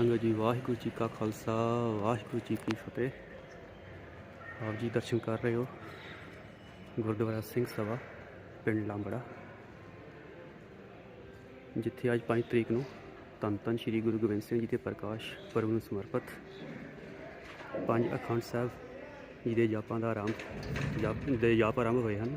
ਸੰਗਤ ਜੀ, ਵਾਹਿਗੁਰੂ ਜੀ ਕਾ ਖਾਲਸਾ, ਵਾਹਿਗੁਰੂ ਜੀ ਕੀ ਫਤਿਹ। ਆਪ ਜੀ ਦਰਸ਼ਨ ਕਰ ਰਹੇ ਹੋ ਗੁਰਦੁਆਰਾ ਸਿੰਘ ਸਭਾ, ਪਿੰਡ ਲਾਂਬੜਾ। ਜਿੱਥੇ ਅੱਜ 5 ਤਰੀਕ ਨੂੰ ਧੰਨ ਧੰਨ ਸ੍ਰੀ ਗੁਰੂ ਗੋਬਿੰਦ ਸਿੰਘ ਜੀ ਦੇ ਪ੍ਰਕਾਸ਼ ਪਰਵ ਨੂੰ ਸਮਰਪਿਤ ਪੰਜ ਅਖੰਡ ਸਾਹਿਬ ਜੀ ਦੇ ਜਾਪਾਂ ਦਾ ਆਰੰਭ, ਜਾਪ ਦੇ ਜਾਪ ਆਰੰਭ ਹੋਏ ਹਨ।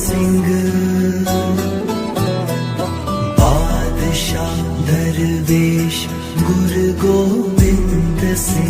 द दरवेश गुरु गोविंद सिंह।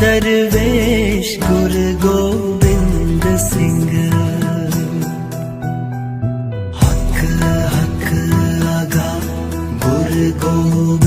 ਦਰਵੇਸ਼ ਗੁਰ ਗੋਬਿੰਦ ਸਿੰਘ ਹੱਕ ਹੱਕ ਆਗਾ ਗੁਰ ਗੋਬਿੰਦ